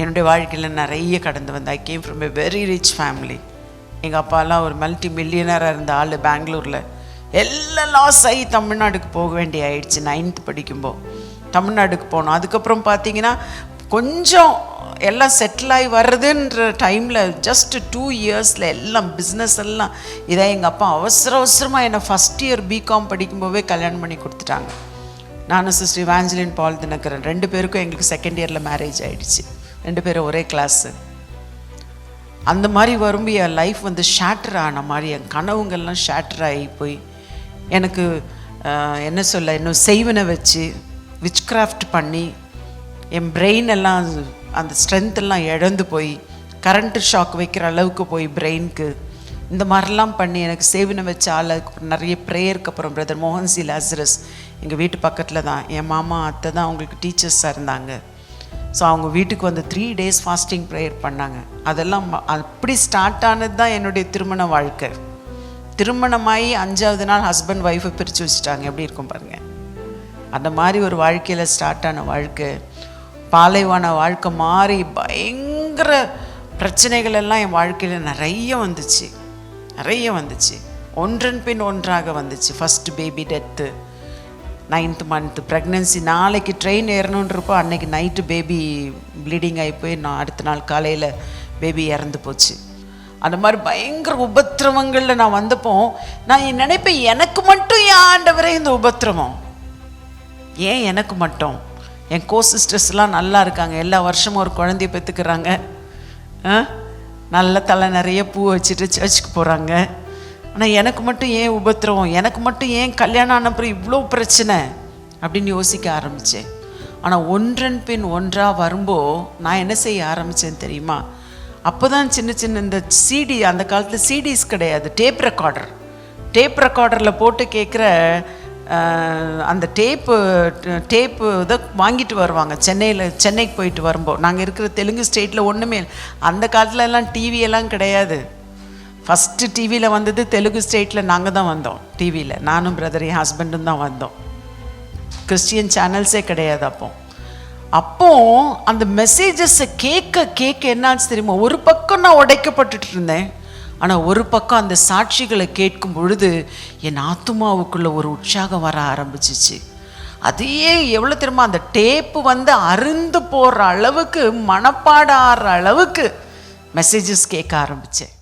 என்னுடைய வாழ்க்கையில் நிறைய கடந்து வந்தேன். I came from a very rich family எங்கள் அப்பாலாம் ஒரு மல்டி மில்லியனராக இருந்த ஆள் பெங்களூரில். எல்லாம் லாஸ் ஆகி தமிழ்நாடுக்கு போக வேண்டிய ஆயிடுச்சு நைன்த் படிக்கும்போது தமிழ்நாடுக்கு போனோம். அதுக்கப்புறம் பார்த்தீங்கன்னா கொஞ்சம் எல்லாம் செட்டில் ஆகி வர்றதுன்ற டைமில் ஜஸ்ட் டூ இயர்ஸில் எல்லாம் பிஸ்னஸ் எல்லாம் இதை எங்கள் அப்பா அவசர அவசரமாக என்னை ஃபஸ்ட் இயர் பிகாம் படிக்கும்போதே கல்யாணம் பண்ணி கொடுத்துட்டாங்க. நானும் சிஸ்டர் இவாஞ்சலின் பால் தினகரன். ரெண்டு பேருக்கும் எங்களுக்கு செகண்ட் இயரில் மேரேஜ் ஆகிடுச்சு ரெண்டு பேரும் ஒரே கிளாஸு அந்த மாதிரி வரும்போது என் லைஃப் வந்து ஷேட்டர் ஆன மாதிரி என் கனவுங்கள்லாம் ஷேட்டர் ஆகி போய் எனக்கு என்ன சொல்ல இன்னும் செய்வனை வச்சு விச் கிராஃப்ட் பண்ணி என் பிரெயின் எல்லாம் அந்த ஸ்ட்ரென்த்தெல்லாம் இழந்து போய் கரண்ட்டு ஷாக் வைக்கிற அளவுக்கு போய் பிரெயினுக்கு இந்த மாதிரிலாம் பண்ணி எனக்கு சேவனை வச்ச ஆள் அதுக்கப்புறம் நிறைய ப்ரேயருக்கு அப்புறம் பிரதர் மோகன் சி லாசரஸ் எங்கள் வீட்டு பக்கத்தில் தான். என் மாமா அத்தை தான் அவங்களுக்கு டீச்சர்ஸாக இருந்தாங்க. ஸோ அவங்க வீட்டுக்கு வந்து த்ரீ டேஸ் ஃபாஸ்டிங் ப்ரேயர் பண்ணாங்க. அதெல்லாம் ம- அப்படி ஸ்டார்ட் ஆனது தான் என்னுடைய திருமண வாழ்க்கை. திருமணமாகி அஞ்சாவது நாள் ஹஸ்பண்ட் ஒய்ஃபை பிரித்து வச்சுட்டாங்க. எப்படி இருக்கும் பாருங்கள் அந்த மாதிரி ஒரு வாழ்க்கையில் ஸ்டார்ட் ஆன வாழ்க்கை. பாலைவான வாழ்க்கை மாறி பயங்கர பிரச்சனைகள் எல்லாம் என் வாழ்க்கையில் நிறைய வந்துச்சு. நிறைய வந்துச்சு. ஒன்றன் பின் ஒன்றாக வந்துச்சு. First baby death ninth month pregnancy நாளைக்கு ட்ரெயின் ஏறணுன்றப்போ அன்னைக்கு நைட்டு பேபி ப்ளீடிங் ஆகி போய் நான் அடுத்த நாள் காலையில் பேபி இறந்து போச்சு. அந்த மாதிரி பயங்கர உபத்திரவங்களில் நான் வந்தப்போ நான் நினைப்பேன் எனக்கு மட்டும் ஏன் ஆண்டவரே இந்த உபத்திரவம்? ஏன் எனக்கு மட்டும்? என் கோ சிஸ்டர்ஸ்லாம் நல்லா இருக்காங்க. எல்லா வருஷமும் ஒரு குழந்தைய பெற்றுக்கிறாங்க. நல்ல தலை நிறைய பூ வச்சுட்டு சர்ச்சுக்கு போகிறாங்க ஆனால் எனக்கு மட்டும் ஏன் உபத்திரவம்? எனக்கு மட்டும் ஏன் கல்யாணம் ஆனப்புறம் இவ்வளோ பிரச்சனை? அப்படின்னு யோசிக்க ஆரம்பித்தேன் ஆனால் ஒன்றன் பின் ஒன்றாக வரும்போ நான் என்ன செய்ய ஆரம்பித்தேன் தெரியுமா? அப்போ தான் சின்ன சின்ன இந்த சிடி அந்த காலத்தில் சிடிஸ் கிடையாது டேப் ரெக்கார்டர் டேப் ரெக்கார்டரில் போட்டு கேட்குற அந்த டேப்பு டேப்பு இதை வாங்கிட்டு வருவாங்க. சென்னையில் சென்னைக்கு போயிட்டு வரும்போது நாங்கள் இருக்கிற தெலுங்கு ஸ்டேட்டில் ஒன்றுமே அந்த காலத்துல எல்லாம் கிடையாது. ஃபஸ்ட்டு டிவியில் வந்தது தெலுங்கு ஸ்டேட்டில் நாங்கள் தான் வந்தோம் டிவியில் நானும் பிரதர் என் ஹஸ்பண்டும் தான் வந்தோம். கிறிஸ்டியன் சேனல்ஸே கிடையாது அப்போ. அப்போ அந்த மெசேஜஸை கேட்க கேட்க என்னாச்சு தெரியுமா? ஒரு பக்கம் நான் உடைக்கப்பட்டுட்டு இருந்தேன். ஆனால் ஒரு பக்கம் அந்த சாட்சிகளை கேட்கும் பொழுது என் ஆத்துமாவுக்குள்ள ஒரு உற்சாகம் வர ஆரம்பிச்சிச்சு. அதையே எவ்வளோ தெரியுமா? அந்த டேப்பு வந்து அருந்து போகிற அளவுக்கு மனப்பாட ஆடுற அளவுக்கு மெசேஜஸ் கேட்க ஆரம்பித்தேன்